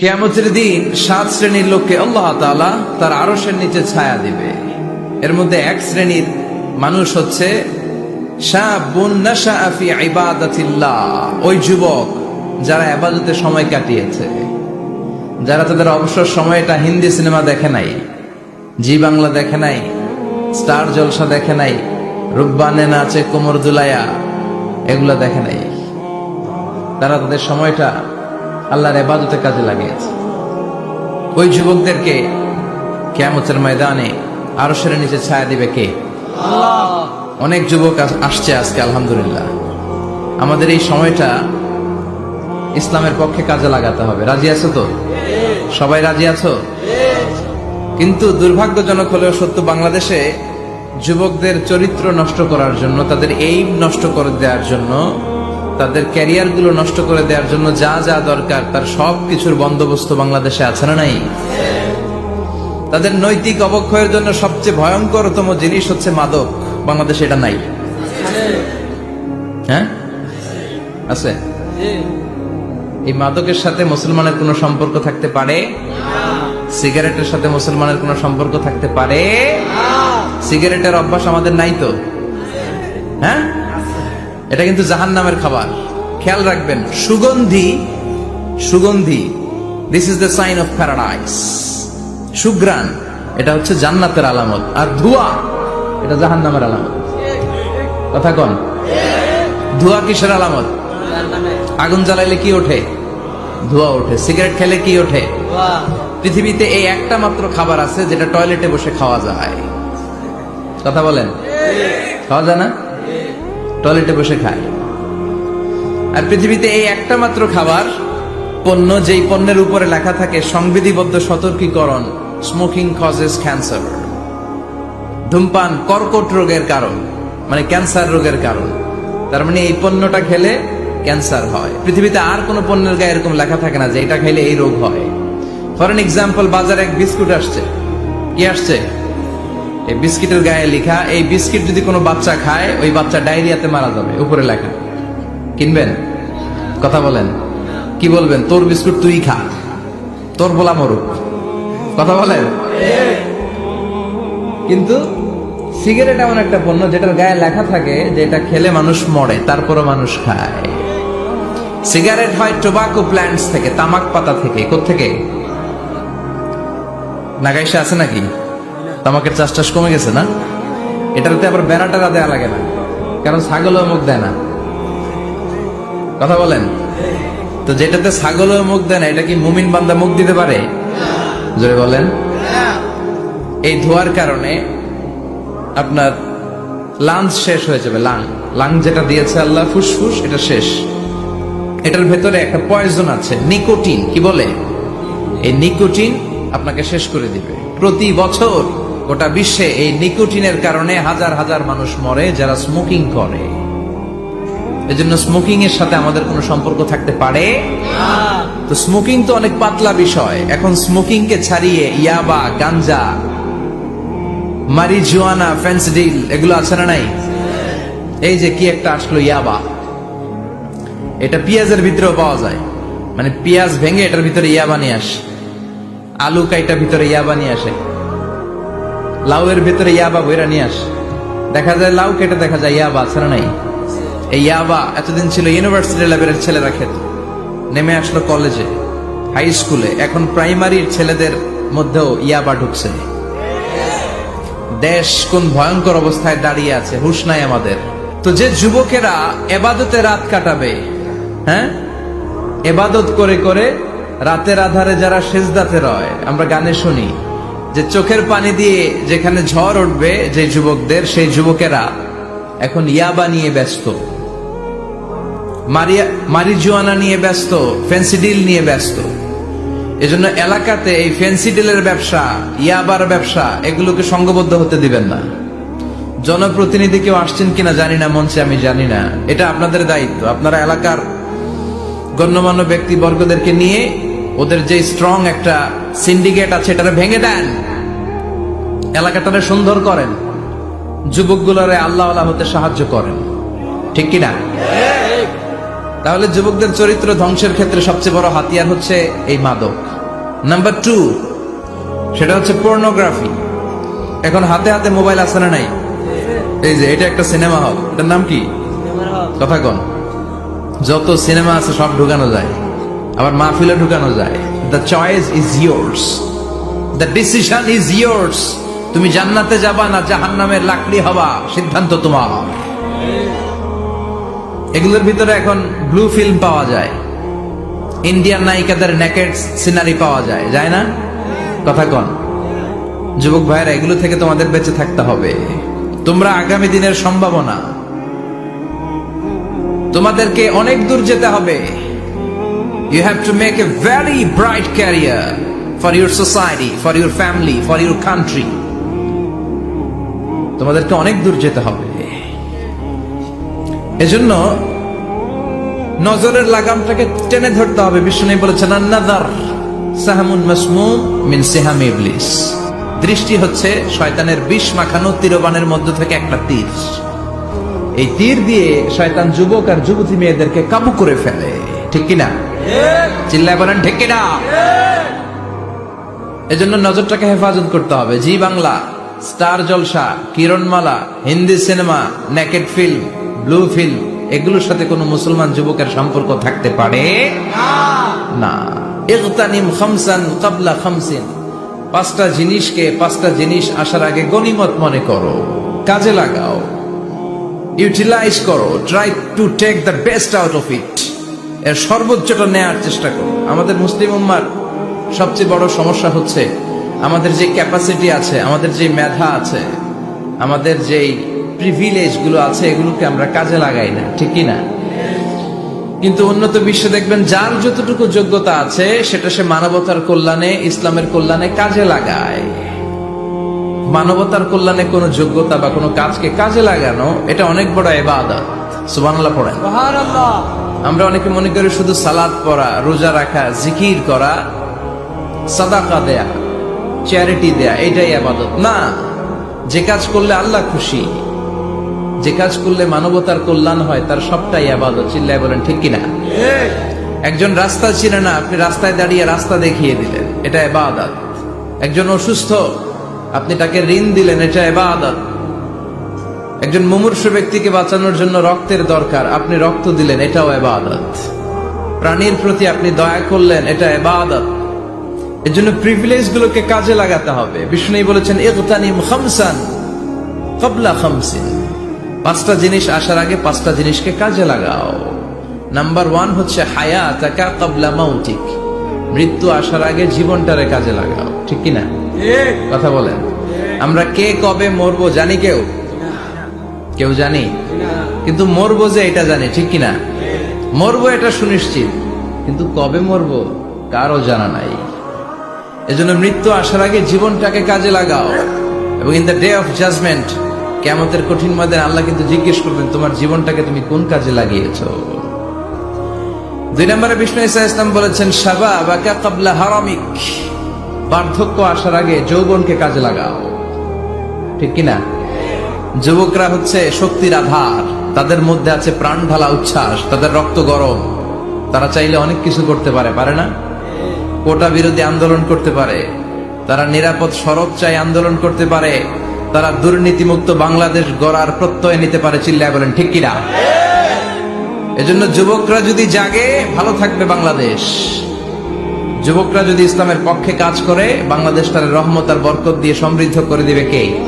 কেয়ামতের দিন সাত শ্রেণির লোককে আল্লাহ তাআলা তার আরশের নিচে ছায়া দিবে। এর মধ্যে এক শ্রেণির মানুষ হচ্ছে ওই যুবক যারা ইবাদতে সময় কাটিয়েছে, যারা তাদের অবসর সময়টা হিন্দি সিনেমা দেখে নাই, জি বাংলা দেখে নাই, স্টার জলসা দেখে নাই, রূপবানে নাচে কোমর দুলায়া, এগুলো দেখে নাই। তারা তাদের সময়টা আল্লাহর এবাদতের কাজে লাগিয়েছে। ওই যুবকদেরকে কেয়ামতের ময়দানে আরও সেরে নিচে ছায়া দিবে কে? অনেক যুবক আসছে আজকে আলহামদুলিল্লাহ। আমাদের এই সময়টা ইসলামের পক্ষে কাজে লাগাতে হবে। রাজি আছো তো? সবাই রাজি আছো? কিন্তু দুর্ভাগ্যজনক হলেও সত্য বাংলাদেশে যুবকদের চরিত্র নষ্ট করার জন্য তাদের এই নষ্ট করে দেওয়ার জন্য তাদের ক্যারিয়ারগুলো নষ্ট করে দেওয়ার জন্য যা যা দরকার, তার সব কিছুর বন্দোবস্ত বাংলাদেশে আছে না নাই? তাদের নৈতিক অবক্ষয়ের জন্য সবচেয়ে ভয়ঙ্করতম জিনিস হচ্ছে মাদক। বাংলাদেশে এটা নাই। হ্যাঁ? আছে। এই মাদকের সাথে মুসলমানের কোনো সম্পর্ক থাকতে পারে? সিগারেটের সাথে মুসলমানের কোনো সম্পর্ক থাকতে পারে? সিগারেটের অভ্যাস আমাদের নাই তো। হ্যাঁ? এটা কিন্তু জাহান নামের খাবার। খেয়াল রাখবেন, সুগন্ধি সুগন্ধি this is the sign of paradise সুগ্রান এটা হচ্ছে জান্নাতের আলামত। আর ধোঁয়া, এটা জাহান নামের আলামত। কথা কন। ধোঁয়া কিসের আলামত? আগুন জ্বালাইলে কি ওঠে? ধোঁয়া ওঠে। সিগারেট খেলে কি ওঠে? পৃথিবীতে এই একটা মাত্র খাবার আছে, যেটা টয়লেটে বসে খাওয়া যায়। কথা বলেন? খাওয়া যায় না? টয়লেটে বসে খায়। আর পৃথিবীতে এই একটা মাত্র খাবার, পণ্য যেই পণ্যের উপরে লেখা থাকে, সংবিধিবদ্ধ সতর্কীকরণ স্মোকিং কজেস ক্যান্সার ধূমপান কর্কট রোগের কারণ মানে ক্যান্সার রোগের কারণ। তার মানে এই পণ্যটা খেলে ক্যান্সার হয়। পৃথিবীতে আর কোনো পণ্যের গায়ে এরকম লেখা থাকে না যে এটা খাইলে এই রোগ হয়। ফর এক্সাম্পল বাজারে এক বিস্কুট আসছে। কি আসছে? এই বিস্কিটের গায়ে লেখা, এই বিস্কিট যদি কোনো বাচ্চা খায়, ওই বাচ্চা ডায়রিয়াতে মারা যাবে। উপরে লেখা। কিনবেন? কথা বলেন। কি বলবেন? তোর বিস্কুট তুই খা। তোর বলা মরুক। কথা বলেন? কিন্তু সিগারেট এমন একটা পণ্য যেটার গায়ে লেখা থাকে যে এটা খেলে মানুষ মরে, তারপরও মানুষ খায়। সিগারেট হয় টোবাকো প্ল্যান্টস থেকে, তামাক পাতা থেকে। থেকে নাগাইশে আছে নাকি? তামাকের চাষ টাস কমে গেছে না? এটাতে আবার বেড়া বেড়াটা দেওয়া লাগে না। কারণ ছাগলও মুখ দেয় না। কথা বলেন? তো যেটাতে ছাগলও মুখ দেয় না, এটা কি মুমিন বান্দা মুখ দিতে পারে? জোরে বলেন। এই ধোয়ার কারণে আপনার লাংস শেষ হয়ে যাবে, লাং। লাং যেটা দিয়েছে আল্লাহ, ফুসফুস, এটা শেষ। এটার ভেতরে একটা পয়জন আছে, নিকোটিন। কি বলে? এই নিকোটিন আপনাকে শেষ করে দিবে। প্রতি বছর গোটা বিশ্বে এই নিকোটিনের কারণে হাজার হাজার মানুষ মরে যারা স্মোকিং করে। এজন্য স্মোকিং এর সাথে আমাদের কোনো সম্পর্ক থাকতে পারে? তো স্মোকিং তো অনেক পাতলা বিষয়। এখন স্মোকিং কে ছাড়িয়ে ইয়াবা, গাঞ্জা মারিজুয়ানা ফেন্সিডিল এগুলো আছে না নাই? এই যে কি একটা আসলো ইয়াবা। এটা পেঁয়াজের ভিতরেও পাওয়া যায়। মানে পেঁয়াজ ভেঙে এটার ভিতরে ইয়াবা নিয়ে আসে। আলু কাইটা ভিতরে ইয়াবা নিয়ে আসে। লাউয়ের ভিতরে ইয়াবা বইরা নিয়ে আসে। দেখা যায় লাউ কেটে দেখা যায় ইয়াবা ছাড়া নাই? এই ইয়াবা এতদিন ছিল ইউনিভার্সিটি লেভেলের ছেলেরা খেত। নেমে আসলো কলেজে হাই স্কুলে এখন প্রাইমারির ছেলেদের মধ্যেও ইয়াবা ঢুকছে। দেশ কোন ভয়ঙ্কর অবস্থায় দাঁড়িয়ে আছে, হুশ নাই আমাদের। তো যে যুবকেরা এবাদতে রাত কাটাবে হ্যাঁ? এবাদত করে করে রাতের আধারে যারা সেজদাতে রয়, আমরা গানে শুনি। যে চোখের পানি দিয়ে যেখানে ঝড় উঠবে যে যুবকদের, সেই যুবকেরা এখন ইয়াবা নিয়ে ব্যস্ত। মারিয়া, মারিজুয়ানা নিয়ে ব্যস্ত ফেন্সিডিল নিয়ে ব্যস্ত। এজন্য এলাকাতে এই ফেন্সিডিলের ব্যবসা, ইয়াবার ব্যবসা, এগুলোকে সংঘবদ্ধ হতে দিবেন না। জনপ্রতিনিধি কেউ আসছেন কিনা জানি না, মঞ্চে আমি জানি না। এটা আপনাদের দায়িত্ব। আপনারা এলাকার গণ্যমান্য ব্যক্তিবর্গদেরকে নিয়ে ওদের যে স্ট্রং একটা সিন্ডিকেট আছে এটা ভেঙে দেন। এলাকাটারে সুন্দর করেন। যুবকগুলোরে আল্লাহ আল্লাহ হতে সাহায্য করেন। ঠিক কিনা? তাহলে যুবকদের চরিত্র ধ্বংসের ক্ষেত্রে সবচেয়ে বড় হাতিয়ার হচ্ছে এই মাদক। নাম্বার টু সেটা হচ্ছে পর্নোগ্রাফি এখন হাতে হাতে মোবাইল আছে না নাই? এই যে এটা একটা সিনেমা হল এটার নাম কি? কথা কন। যত সিনেমা আছে সব ঢুকানো যায়। আবার মাহফিলে ঢুকানো যায়। The choice is yours the decision is yours তুমি জান্নাতে যাবা না জাহান্নামের লাকড়ি হবা, সিদ্ধান্ত তোমার। এগুলোর ভিতরে এখন ব্লু ফিল্ম পাওয়া যায়। ইন্ডিয়ান নায়িকাদের নেকেট সিনারি পাওয়া যায় যায় না? কথা কন। যুবক ভাইয়েরা, এগুলো থেকে তোমাদের বেঁচে থাকতে হবে। তোমরা আগামী দিনের সম্ভাবনা। তোমাদেরকে অনেক দূর যেতে হবে। You have to make a very bright career for your society for your family for your country তোমাদেরকে অনেক দূর যেতে হবে। এজন্য নজরের লাগামটাকে টেনে ধরতে হবে। বিষ্ণু বলেছেন আন্নাদার সাহামুন মাসমুম মিন সিহাম ইবলিস। দৃষ্টি হচ্ছে শয়তানের বিষ মাখানো তীরবানের মধ্য থেকে একটা তীর। এই তীর দিয়ে শয়তান যুবক আর যুবতী মেয়েদেরকে কাবু করে ফেলে। ঠিক কিনা? চিল্লায় বলেন ঠিক কিনা এজন্য নজরটাকে হেফাজত করতে হবে। Zee Bangla, star Jalsha, Kiranmala, Hindi cinema naked film, blue film, এগুলোর সাথে কোনো মুসলমান যুবকের সম্পর্ক থাকতে পারে? না। খামসিন পাঁচটা জিনিসকে, পাঁচটা জিনিস আসার আগে গনিমত মনে করো। কাজে লাগাও। ইউটিলাইজ করো। Try to take the best out of it এর সর্বোচ্চটা নেয়ার চেষ্টা করো। আমাদের মুসলিম উম্মার সবচেয়ে বড় সমস্যা হচ্ছে আমাদের যে ক্যাপাসিটি আছে, আমাদের যে মেধা আছে, আমাদের যেই প্রিভিলেজগুলো আছে, এগুলোকে আমরা কাজে লাগাই না, ঠিক না? কিন্তু উন্নত বিশ্বে দেখবেন যার যতটুকু যোগ্যতা আছে, সেটা সে মানবতার কল্যাণে, ইসলামের কল্যাণে কাজে লাগায়। মানবতার কল্যাণে কোনো যোগ্যতা বা কোনো কাজকে কাজে লাগানো, এটা অনেক বড় এবাদত। সুবহানাল্লাহ পড়েন। আমরা অনেকে মনে করি শুধু সালাদ পড়া, রোজা রাখা, জিকির করা, সাদাকা দেয়া চ্যারিটি দেয়া, এটাই আবাদত। না, যে কাজ করলে আল্লাহ খুশি, যে কাজ করলে মানবতার কল্যাণ হয়, তার সবটাই আবাদত, চিল্লায় বলেন, ঠিক কিনা? একজন রাস্তা চিনে না, আপনি রাস্তায় দাঁড়িয়ে রাস্তা দেখিয়ে দিলেন, এটা এবাদত একজন অসুস্থ, আপনি তাকে ঋণ দিলেন, এটা এবাদত একজন মুমূর্ষ ব্যক্তিকে বাঁচানোর জন্য রক্তের দরকার। আপনি রক্ত দিলেন এটাও এবাদত। প্রাণীর প্রতি আপনি দয়া করলেন এটা এবাদত। এর জন্য প্রিভিলেজ গুলোকে কাজে লাগাতে হবে। বিষ্ণু বলেছেন ইগতানিম খামসান কবলা খামসিন। পাঁচটা জিনিস আসার আগে পাঁচটা জিনিসকে কাজে লাগাও। নাম্বার ওয়ান হচ্ছে হায়া তাকা কবলা মাউটিক মৃত্যু আসার আগে জীবনটারে কাজে লাগাও। ঠিক কিনা? কথা বলেন। আমরা কে কবে মরবো জানি কেউ? কেউ জানি? কিন্তু মরবো যে এটা জানি, ঠিক কিনা? মরবো এটা সুনিশ্চিত, কিন্তু কবে মরবো কারও জানা নাই। এজন্য মৃত্যু আসার আগে জীবনটাকে কাজে লাগাও এবং in the day of judgement কেমতের কঠিন ময়দানে আল্লাহ কিন্তু জিজ্ঞেস করবেন, তোমার জীবনটাকে তুমি কোন কাজে লাগিয়েছ? দুই নম্বরে বিষ্ণু ইসা ইসলাম বলেছেন, সাবা বাকা কাবলা হারামিক, বার্ধক্য আসার আগে যৌবনকে কাজে লাগাও। ঠিক কিনা? যুবকরা হচ্ছে শক্তির আধার। তাদের মধ্যে আছে প্রাণ ঢালা উচ্ছ্বাস, তাদের রক্ত গরম। তারা চাইলে অনেক কিছু করতে পারে পারে না? কোটা বিরোধী আন্দোলন করতে পারে। তারা নিরাপদ সড়ক চাই আন্দোলন করতে পারে। তারা দুর্নীতিমুক্ত বাংলাদেশ গড়ার প্রত্যয় নিতে পারে, চিল্লায় বলেন, ঠিক কিনা? এজন্য যুবকরা যদি জাগে, ভালো থাকবে বাংলাদেশ। যুবকরা যদি ইসলামের পক্ষে কাজ করে, বাংলাদেশ তার রহমত আর বরকত দিয়ে সমৃদ্ধ করে দিবে কে?